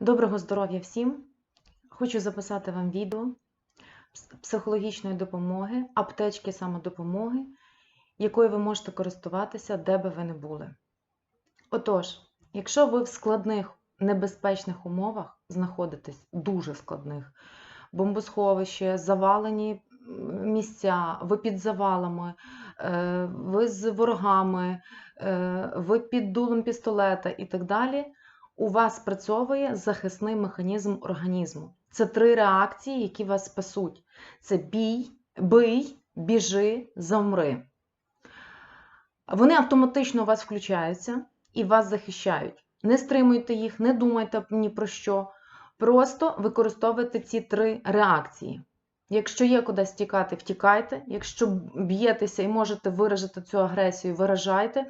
Доброго здоров'я всім! Хочу записати вам відео пс- психологічної допомоги, аптечки самодопомоги, якою ви можете користуватися, де би ви не були. Отож, якщо ви в складних, небезпечних умовах знаходитесь, дуже складних, бомбосховище, завалені місця, ви під завалами, е, ви з ворогами, е, ви під дулом пістолета і так далі, у вас спрацьовує захисний механізм організму. Це три реакції, які вас спасуть: це бій, бий, біжи, замри. Вони автоматично у вас включаються і вас захищають. Не стримуйте їх, не думайте ні про що. Просто використовуйте ці три реакції. Якщо є кудись тікати, втікайте. Якщо б'єтеся і можете виражати цю агресію, виражайте.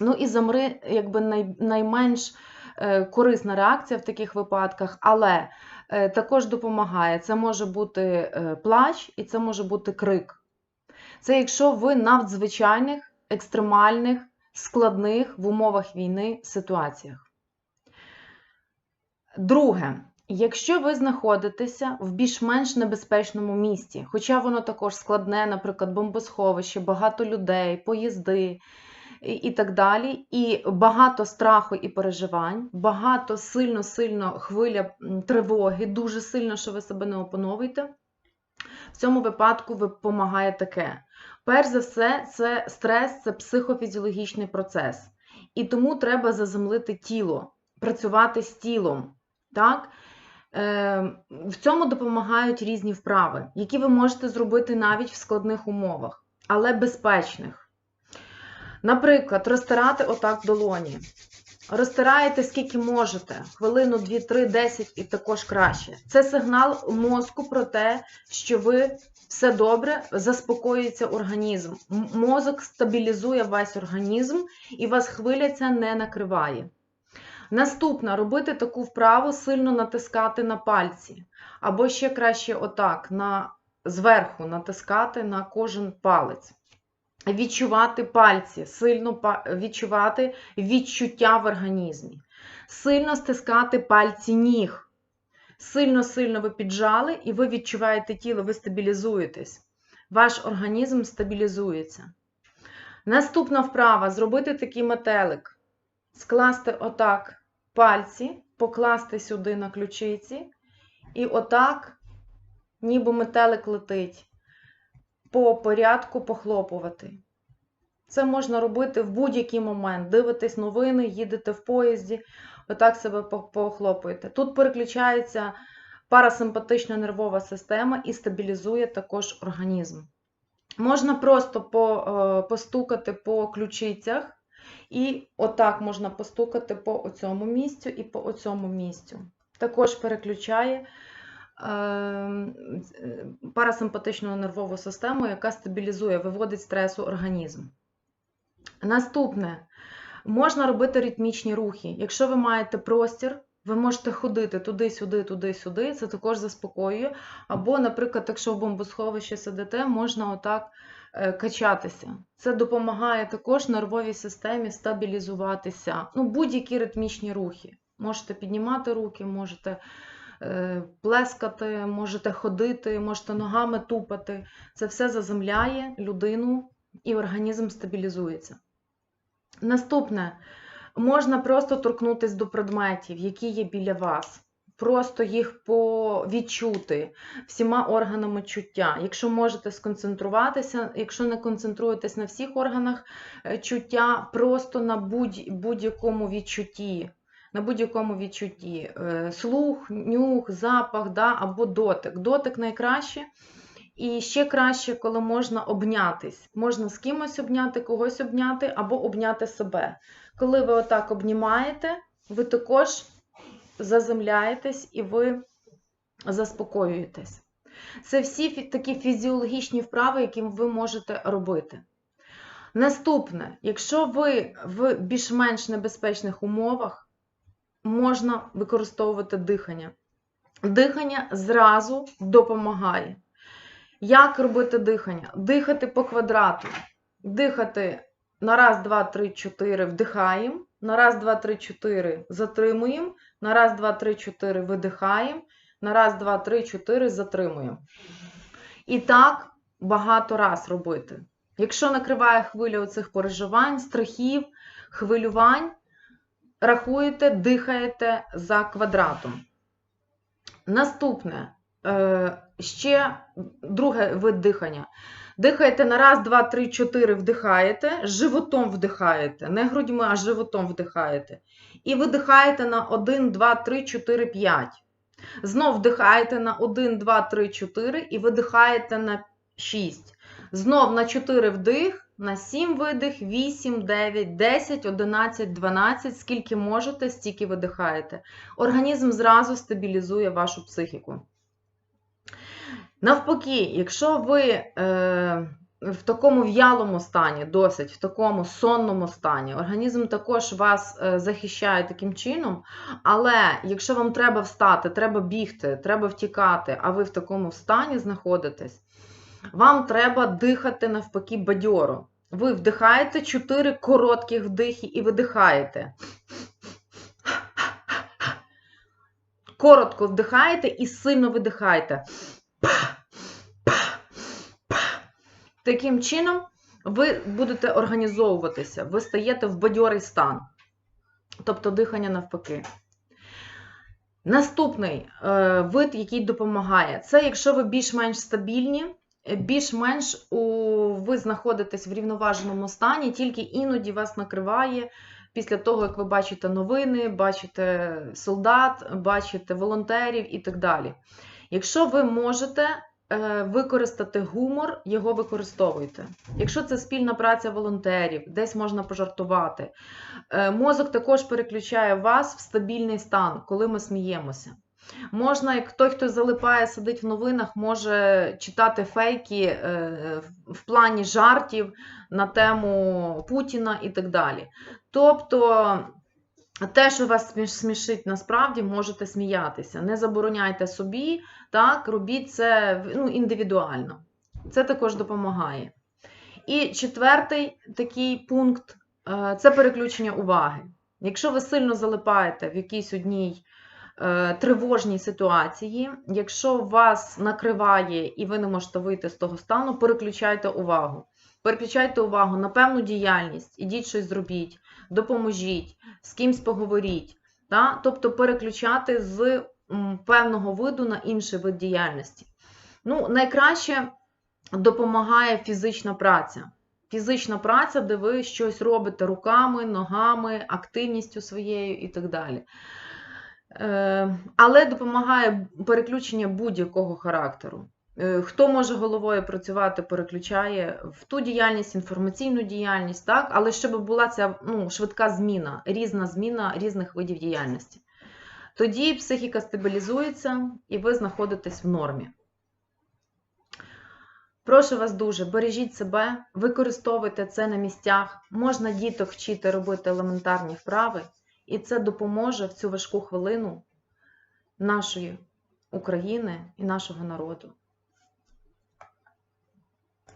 Ну і замри, якби найменш корисна реакція в таких випадках, але е, також допомагає. Це може бути е, плач і це може бути крик. Це якщо ви надзвичайних, екстремальних, складних в умовах війни ситуаціях. Друге, якщо ви знаходитеся в більш-менш небезпечному місці, хоча воно також складне, наприклад, бомбосховище, багато людей, поїзди і, так далі, і багато страху і переживань, багато сильно-сильно хвиля тривоги, дуже сильно, що ви себе не опановуєте. В цьому випадку допомагає таке. Перш за все, це стрес, це психофізіологічний процес. І тому треба заземлити тіло, працювати з тілом. Так? Е, в цьому допомагають різні вправи, які ви можете зробити навіть в складних умовах, але безпечних. Наприклад, розтирати отак долоні. Розтираєте скільки можете, хвилину, 2, 3, 10 і також краще. Це сигнал мозку про те, що ви все добре, заспокоюється організм. Мозок стабілізує весь організм і вас хвиля ця не накриває. Наступна робити таку вправу, сильно натискати на пальці. Або ще краще отак, на, зверху натискати на кожен палець. Відчувати пальці, сильно відчувати відчуття в організмі. Сильно стискати пальці ніг. Сильно-сильно ви піджали, і ви відчуваєте тіло, ви стабілізуєтесь. Ваш організм стабілізується. Наступна вправа зробити такий метелик. Скласти отак пальці, покласти сюди на ключиці, і отак, ніби метелик летить, по порядку похлопувати. Це можна робити в будь-який момент. Дивитесь новини, їдете в поїзді, отак себе похлопуєте. Тут переключається парасимпатична нервова система і стабілізує також організм. Можна просто по, е, постукати по ключицях, і отак можна постукати по оцьому місцю і по оцьому місцю. Також переключає парасимпатичну нервову систему, яка стабілізує, виводить стрес у організм. Наступне. Можна робити ритмічні рухи. Якщо ви маєте простір, ви можете ходити туди-сюди, туди-сюди, це також заспокоює. Або, наприклад, якщо в бомбосховищі сидите, можна отак е, качатися. Це допомагає також нервовій системі стабілізуватися. Ну, будь-які ритмічні рухи. Можете піднімати руки, можете е, плескати, можете ходити, можете ногами тупати. Це все заземляє людину і організм стабілізується. Наступне, можна просто торкнутися до предметів, які є біля вас. Просто їх по- відчути всіма органами чуття. Якщо можете сконцентруватися, якщо не концентруєтесь на всіх органах е, чуття, просто на будь- будь-якому відчутті. На будь-якому відчутті. Е, Слух, нюх, запах да, або дотик. Дотик найкраще. І ще краще, коли можна обнятись. Можна з кимось обняти, когось обняти або обняти себе. Коли ви отак обнімаєте, ви також заземляєтесь і ви заспокоюєтесь. Це всі такі фізіологічні вправи, які ви можете робити. Наступне, якщо ви в більш-менш небезпечних умовах, можна використовувати дихання. Дихання зразу допомагає. Як робити дихання? Дихати по квадрату. Дихати на раз, два, три, чотири вдихаємо, На раз, два, три, чотири затримуємо. На раз, два, три, чотири видихаємо. На раз, два, три, чотири затримуємо. І так багато раз робити. Якщо накриває хвиля оцих переживань, страхів, хвилювань, рахуєте, дихаєте за квадратом. Наступне, е, ще другий вид дихання. Дихаєте на раз, два, три, чотири, вдихаєте, животом вдихаєте, не грудьми, а животом вдихаєте. І видихаєте на 1, 2, 3, 4, 5. Знов вдихаєте на 1, 2, 3, 4 і видихаєте на 6. Знов на 4 вдих, на 7 видих, 8, 9, 10, 11, 12. Скільки можете, стільки видихаєте. Організм зразу стабілізує вашу психіку. Навпаки, якщо ви е, в такому в'ялому стані, досить в такому сонному стані, організм також вас е, захищає таким чином. Але якщо вам треба встати, треба бігти, треба втікати, а ви в такому стані знаходитесь, вам треба дихати навпаки бадьоро. Ви вдихаєте 4 коротких вдихи і видихаєте. Коротко вдихаєте і сильно видихаєте. Таким чином, ви будете організовуватися, ви стаєте в бадьорий стан, тобто дихання навпаки. Наступний е, вид, який допомагає, це якщо ви більш-менш стабільні, більш-менш ви знаходитесь в рівноваженому стані, тільки іноді вас накриває після того, як ви бачите новини, бачите солдат, бачите волонтерів і так далі. Якщо ви можете е, використати гумор, його використовуйте. Якщо це спільна праця волонтерів, десь можна пожартувати. Е, Мозок також переключає вас в стабільний стан, коли ми сміємося. Можна, як той, хто залипає, сидить в новинах, може читати фейки е, в плані жартів на тему Путіна і так далі. Тобто те, що вас смішить насправді, можете сміятися. Не забороняйте собі, так, робіть це ну, індивідуально. Це також допомагає. І четвертий такий пункт е, це переключення уваги. Якщо ви сильно залипаєте в якійсь одній тривожній ситуації, якщо вас накриває і ви не можете вийти з того стану, переключайте увагу. Переключайте увагу на певну діяльність, ідіть щось зробіть, допоможіть, з кимсь поговоріть. Та? Тобто переключати з певного виду на інший вид діяльності. Ну, найкраще допомагає фізична праця. Фізична праця, де ви щось робите руками, ногами, активністю своєю і так далі. Е, Але допомагає переключення будь-якого характеру. Е, Хто може головою працювати, переключає в ту діяльність, інформаційну діяльність, так? але щоб була ця ну, швидка зміна, різна зміна різних видів діяльності. Тоді психіка стабілізується і ви знаходитесь в нормі. Прошу вас дуже, бережіть себе, використовуйте це на місцях. Можна діток вчити робити елементарні вправи, і це допоможе в цю важку хвилину нашої України і нашого народу.